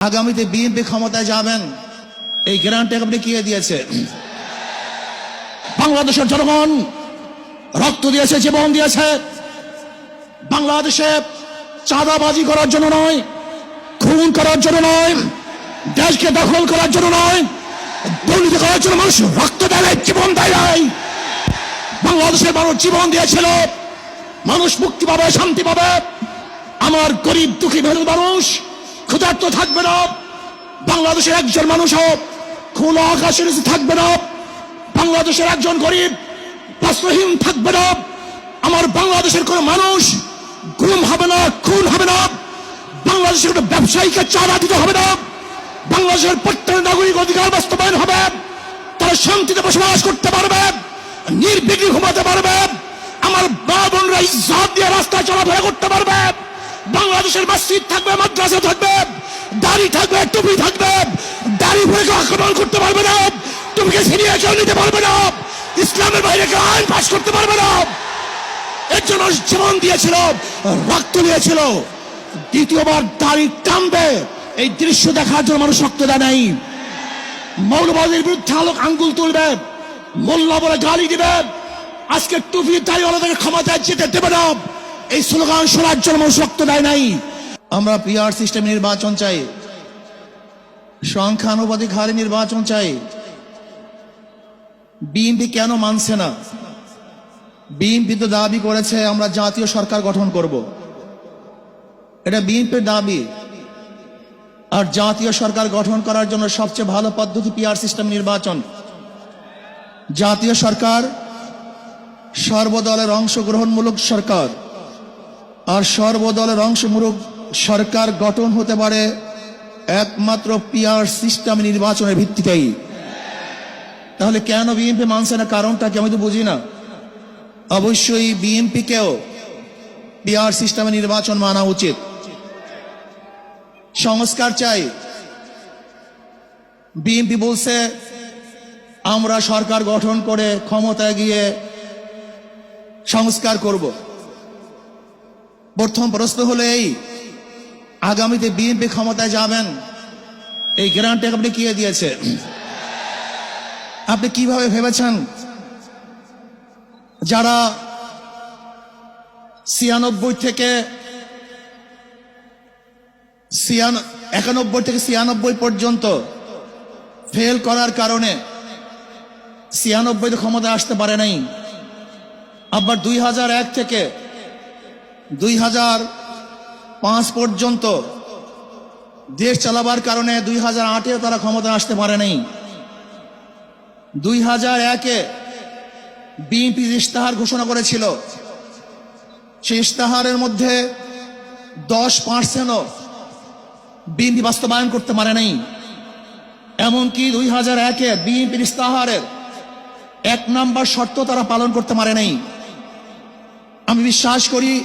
আগামীতে বিএনপি ক্ষমতায় যাবেন, এই গ্যারান্টি আপনি কে দিয়েছে? বাংলাদেশের জনগণ রক্ত দিয়েছে, জীবন দিয়েছে। বাংলাদেশে চাঁদাবাজি করার জন্য নয়, খুন করার জন্য নয়, দেশকে দখল করার জন্য নয়, দুর্নীতি করার জন্য মানুষ রক্ত দেয় জীবন দেয় নাই। বাংলাদেশের মানুষ জীবন দিয়েছিল, মানুষ মুক্তি পাবে, শান্তি পাবে। আমার গরিব দুঃখী মেহনত মানুষ ক্ষুধার্ত থাকবে না। বাংলাদেশের একজন মানুষ হোক, খোলা আকাশের থাকবে না। বাংলাদেশের একজন গরিব বস্ত্রহীন থাকবে না। আমার বাংলাদেশের কোন মানুষ গুম হবে না, খুন হবে না। বাংলাদেশের কোন ব্যবসায়ীকে চাঁদা দিতে হবে না। বাংলাদেশের প্রত্যেক নাগরিক অধিকার বাস্তবায়ন হবে। তারা শান্তিতে বসবাস করতে পারবে, নির্বিঘ্নে ঘুমাতে পারবে। আমার মা বোনরা ইজ্জত দিয়ে রাস্তায় চলাফেরা করতে পারবে। বাংলাদেশের মসজিদ থাকবে, মাদ্রাসা থাকবে, দাড়ি থাকবে, টুপি থাকবে। দাড়ি ভরে আক্রমণ করতে পারবে না। টুপিকে ছিনিয়ে কেউ নিতে পারবে না? ইসলামের বাইরে আইন পাশ করতে পারবে না। এর জন্য জীবন দিয়েছিল, রক্ত দিয়েছিল। দ্বিতীয়বার দাড়ি টানবে। এই দৃশ্য দেখার জন্য মানুষ রক্ত দেয় নাই। মৌলবাদীর বিরুদ্ধে আলোক আঙ্গুল তুলবে। মোল্লা বলে গালি দিবে। আজকে টুপি দাঁড়িয়ে ক্ষমতায় যেতে দেবে না। এই স্লোগান শোনার জন্য মানুষ রক্ত দেয় নাই। আমরা পিআর সিস্টেম নির্বাচন চাই। সংখ্যানুপাতিক হারে নির্বাচন চাই। বিএনপি কেন মানছে না? বিএনপি তো দাবি করেছে, আমরা জাতীয় সরকার গঠন করব। এটা বিএনপির দাবি। আর জাতীয় সরকার গঠন করার জন্য সবচেয়ে ভালো পদ্ধতি পিআর সিস্টেম নির্বাচন। জাতীয় সরকার সর্বদলের অংশগ্রহণমূলক সরকার। আর সর্বদলের অংশমূলক সরকার গঠন হতে পারে একমাত্র পিআর সিস্টেম নির্বাচনের ভিত্তিতেই। তাহলে কেন বিএনপি মানছে না? কারণটা কি আমি তো বুঝি না। অবশ্যই বিএনপিকেও পিআর সিস্টেমে নির্বাচন মানা উচিত। সংস্কার চাই। বিএনপি বলছে, আমরা সরকার গঠন করে ক্ষমতায় গিয়ে সংস্কার করব। প্রথম প্রশ্ন হলো এই, আগামীতে বিএনপি ক্ষমতায় যাবেন। এই গ্যারান্টি আপনি কে দিয়েছে? আপনি কীভাবে ভেবেছেন? যারা ছিয়ানব্বই থেকে একানব্বই থেকে ছিয়ানব্বই পর্যন্ত ফেল করার কারণে ছিয়ানব্বইতে ক্ষমতা আসতে পারে নাই। আবার দুই হাজার এক থেকে দুই হাজার পাঁচ পর্যন্ত দেশ চালাবার কারণে দুই হাজার আটেও তারা ক্ষমতা আসতে পারে নাই। দুই হাজার একে বিএনপি ইস্তাহার ঘোষণা করেছিল, সেই ইস্তাহারের মধ্যে দশ পার্সেন্টও বিএনপি বাস্তবায়ন করতে পারে নাই। এমনকি দুই হাজার একে বিএনপির ইস্তাহারের এক নাম্বার শর্ত তারা পালন করতে পারে নাই। আমি বিশ্বাস করি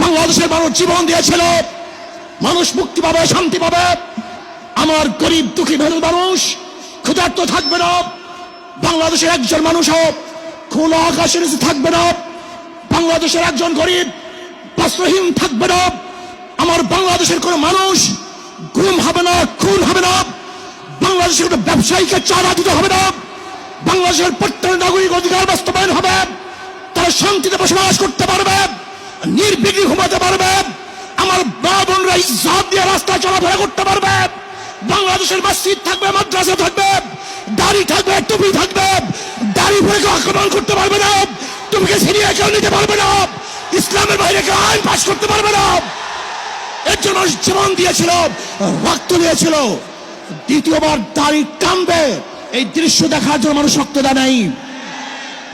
বাংলাদেশের মানুষ জীবন দিয়েছিল। মানুষ মুক্তি পাবে, শান্তি পাবে। আমার গরিব, দুঃখী মেহনত মানুষ, ক্ষুধার্ত থাকবে না। বাংলাদেশের একজন মানুষ হোক খোলা আকাশের থাকবে না। বাংলাদেশের একজন গরিব, বস্ত্রহীন থাকবে না। আমার বাংলাদেশের কোন মানুষ গুম হবে না, খুন হবে না। বাংলাদেশের কোন ব্যবসায়ীকে চাঁদা দিতে হবে না। বাংলাদেশের প্রত্যেক নাগরিক অধিকার বাস্তবায়ন হবে। তারা শান্তিতে বসবাস করতে পারবে। নির্বিঘ্নে ঘুমাতে পারবে। আমার মা বোনরা ইজ্জত দিয়ে রাস্তায় চলাফেরা করতে পারবে। বাংলাদেশের মসজিদ থাকবে, মাদ্রাসা থাকবে, দাড়ি থাকবে, টুপি থাকবে। দাড়ি ভরে কেউ আক্রমণ করতে পারবে না। টুপিকে ছিনিয়ে কেউ নিতে পারবে না? ইসলামের বাইরে কেউ আইন পাশ করতে পারবে না। এর জন্য জীবন দিয়েছিল, রক্ত দিয়েছিল। দ্বিতীয়বার দাড়ি টানবে। এই দৃশ্য দেখার জন্য মানুষ রক্ত দেয় নাই।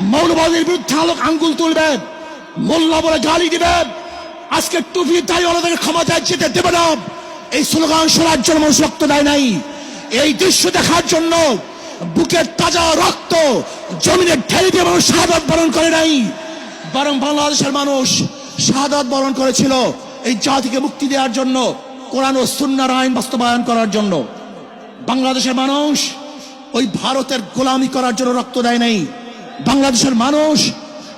মৌলবাদীর বিরুদ্ধে আলোক আঙ্গুল তুলবে। মোল্লা বলে গালি দিবে আজকে টুপি দাড়িওয়ালাদেরকে ক্ষমতায় যেতে দেবে না। এই স্লোগান শোনার জন্য মানুষ রক্ত দেয় নাই। এই দৃশ্য দেখার জন্য বুকের তাজা রক্ত জমিনে ঢেলে দিয়ে মানুষ শাহাদত বরণ করে নাই। বরং বাংলাদেশের মানুষ শাহাদত বরণ করেছিল এই জাতিকে মুক্তি দেওয়ার জন্য, কোরআন ও সুন্নার আইন বাস্তবায়ন করার জন্য। বাংলাদেশের মানুষ ওই ভারতের গোলামি করার জন্য রক্ত দেয় নাই। বাংলাদেশের মানুষ